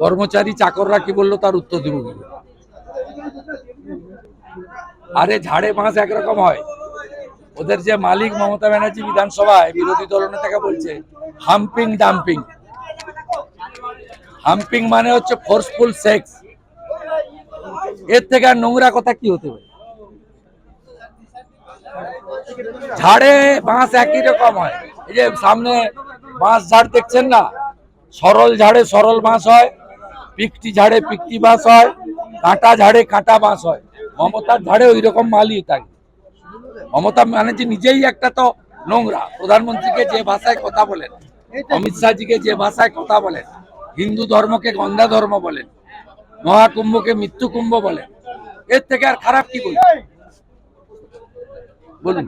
কর্মচারী চাকররা কি বলল? তার উত্তর দেবো? আরে ঝাড়ে বাঁশ একরকম হয়। ওদের যে মালিক মমতা ব্যানার্জি বিধানসভায় বিরোধী দলনেতাকে বলছে, হাম্পিং ডাম্পিং। হাম্পিং মানে হচ্ছে ফোর্সফুল সেক্স এর থেকে আর নোংরা কথা কি হতে পারে? ঝাড়ে বাঁশ একই রকম হয়। এই যে সামনে বাঁশ ঝাড় দেখছেন না? সরল ঝাড়ে সরল বাঁশ হয় পিকটি ঝাড়ে পিকটি বাঁশ হয় কাঁটা ঝাড়ে কাঁটা বাঁশ হয়। মমতার ঝাড়ে ওই রকম মালই থাকে মমতা ব্যানার্জি নিজেই একটা তো নোংরা। প্রধানমন্ত্রীকে যে ভাষায় কথা বলেন অমিত শাহজিকে যে ভাষায় কথা বলেন হিন্দু ধর্মকে গন্ধা ধর্ম বলেন মহাকুম্ভকে মৃত্যু কুম্ভ বলেন এর থেকে আর খারাপ কি বলি বলুন।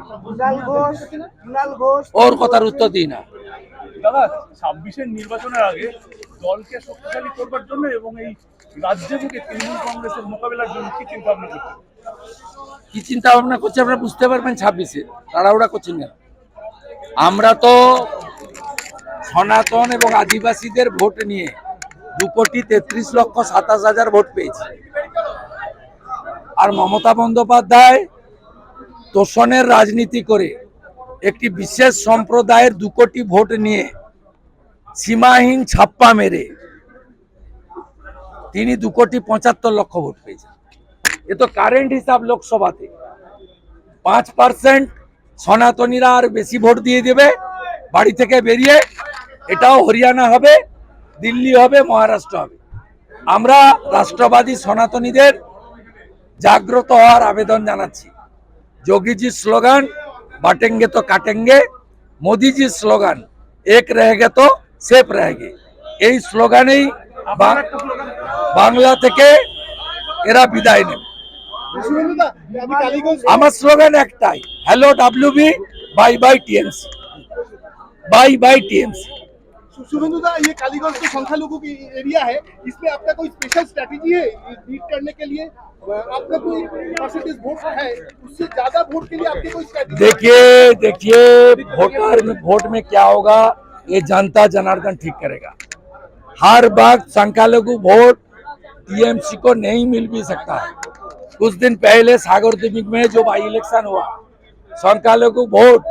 ওর কথার উত্তর দিই না। দাদা, ছাব্বিশের নির্বাচনের আগে দলকে শক্তিশালী করবার জন্য এবং এই রাজ্যে থেকে তৃণমূল কংগ্রেসের মোকাবিলার জন্য কি চিন্তা ভাবনা করছেন? কি চিন্তা ভাবনা করছে আপনারা বুঝতে পারবেন ছাব্বিশে। তাড়াহুড়া করছেন না আমরা তো সনাতন এবং আদিবাসীদের ভোট নিয়ে দু কোটি তেত্রিশ লক্ষ সাতাশ হাজার ভোট পেয়েছি। আর মমতা বন্দ্যোপাধ্যায় তোষণের রাজনীতি করে একটি বিশেষ সম্প্রদায়ের দু কোটি ভোট নিয়ে সীমাহীন ছাপ্পা মেরে তিনি দু কোটি পঁচাত্তর লক্ষ ভোট পেয়েছেন। এ তো কারেন্ট হিসাব লোকসভাতে। পাঁচ পার্সেন্ট সনাতনীরা আর বেশি ভোট দিয়ে দেবে, বাড়ি থেকে বেরিয়ে এটাও হরিয়ানা হবে, দিল্লি হবে, মহারাষ্ট্র হবে। আমরা রাষ্ট্রবাদী সনাতনীদের জাগ্রত হওয়ার আবেদন জানাচ্ছি। যোগীজি স্লোগান, বাটেঙ্গে তো কাটেঙ্গে মোদিজি স্লোগান, এক রহেগে তো সেফ রহেগে এই স্লোগানেই বা- বাংলা থেকে এরা বিদায় নেবে শুভেন্দুদা আপনি কালীগঞ্জ আমার স্লোগান একটাই hello WB bye bye TMC bye bye TMC शुभेंदुदा ये कालीगंज तो संख्यालघु की एरिया है इसमें आपका कोई स्पेशल स्ट्रैटेजी है बीट करने के लिए आपका कोई परसेंटेज वोट है उससे ज्यादा वोट के लिए आपकी कोई स्ट्रैटेजी देखिए देखिए वोटर में वोट में क्या होगा ये जनता जनार्दन ठीक करेगा। हर वक्त संख्यालघु वोट टीएमसी को नहीं मिल भी सकता है। कुछ दिन पहले सागर द्वीप में जो बाई इलेक्शन हुआ, संख्यालघु वोट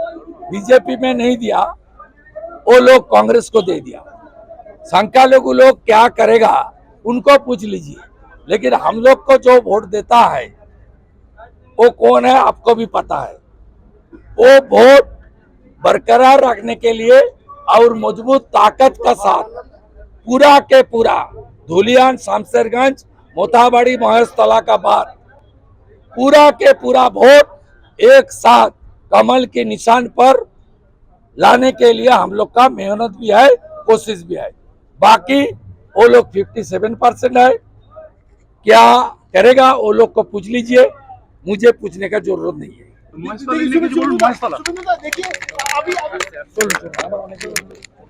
बीजेपी में नहीं दिया, वो लोग कांग्रेस को दे दिया। संख्यालघु लोग क्या करेगा, उनको पूछ लीजिए। लेकिन हम लोग को जो वोट देता है, वो कौन है, आपको भी पता है। वो वोट बरकरार रखने के लिए और मज़बूत ताकत का साथ। पूरा के पूरा, धुलियान शामसरगंज मोथाबाड़ी महेशतला का बाद पूरा के पूरा वोट एक साथ कमल के निशान पर लाने के लिए हम लोग का मेहनत भी है, कोशिश भी है। बाकी वो लोग 57 परसेंट है। क्या करेगा वो लोग को पूछ लीजिए, मुझे पूछने का ज़रूरत नहीं है। Maçlarla ilgili bir maçla. Abi abi. Sorun sorun.